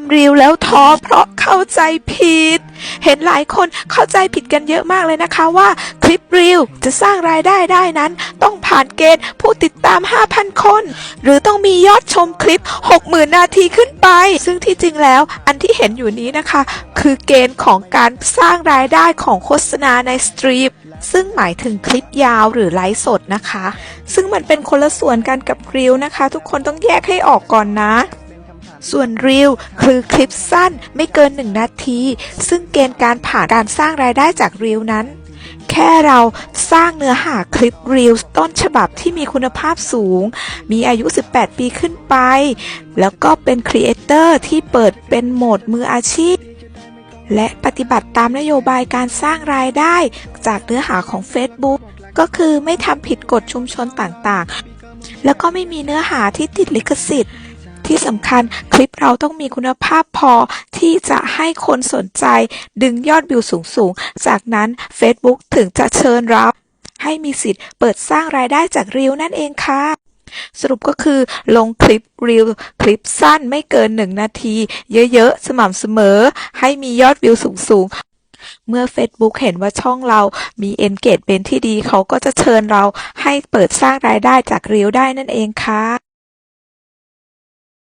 ำรีวแล้วท้อเพราะเข้าใจผิด เห็นหลายคนเข้าใจผิดกันเยอะมากเลยนะคะว่า คลิปรีวจะสร้างรายได้ได้นั้น ต้องผ่านเกณฑ์ผู้ติดตาม 5,000 คน หรือต้องมียอดชมคลิป 60,000 นาทีขึ้นไป ซึ่งที่จริงแล้วอันที่เห็นอยู่นี้นะคะ คือเกณฑ์ของการสร้างรายได้ของโฆษณาในสตรีมซึ่งหมายถึงคลิปยาวหรือไลฟ์สดนะคะ ซึ่งมันเป็นคนละส่วนกันกับรีวนะคะ ทุกคนต้องแยกให้ออกก่อนนะ ส่วนรีวคือคลิปสั้นไม่เกิน 1 นาที ซึ่งเกณฑ์การผ่านการสร้างรายได้จากรีวนั้น แค่เราสร้างเนื้อหาคลิปรีวต้นฉบับที่มีคุณภาพสูง มีอายุ 18 ปีขึ้นไป แล้วก็เป็นครีเอเตอร์ที่เปิดเป็นโหมดมืออาชีพและปฏิบัติตามนโยบายการสร้างรายได้จากเนื้อหาของ Facebook ก็คือไม่ทำผิดกฎชุมชนต่างๆ แล้วก็ไม่มีเนื้อหาที่ติดลิขสิทธิ์ ที่สำคัญคลิปเราต้องมีคุณภาพพอที่จะให้คนสนใจดึงยอดวิวสูงๆ จากนั้น Facebook ถึงจะเชิญรับให้มีสิทธิ์เปิดสร้างรายได้จากรีวนั่นเองค่ะสรุปก็คือลงคลิปรีวคลิปสั้นไม่เกิน 1 นาที เยอะๆ สม่ำเสมอ ให้มียอดวิวสูงๆ เมื่อ Facebook เห็นว่าช่องเรามี engagement ที่ดีเขาก็จะเชิญเราให้เปิดสร้างรายได้จากรีวได้นั่นเองค่ะ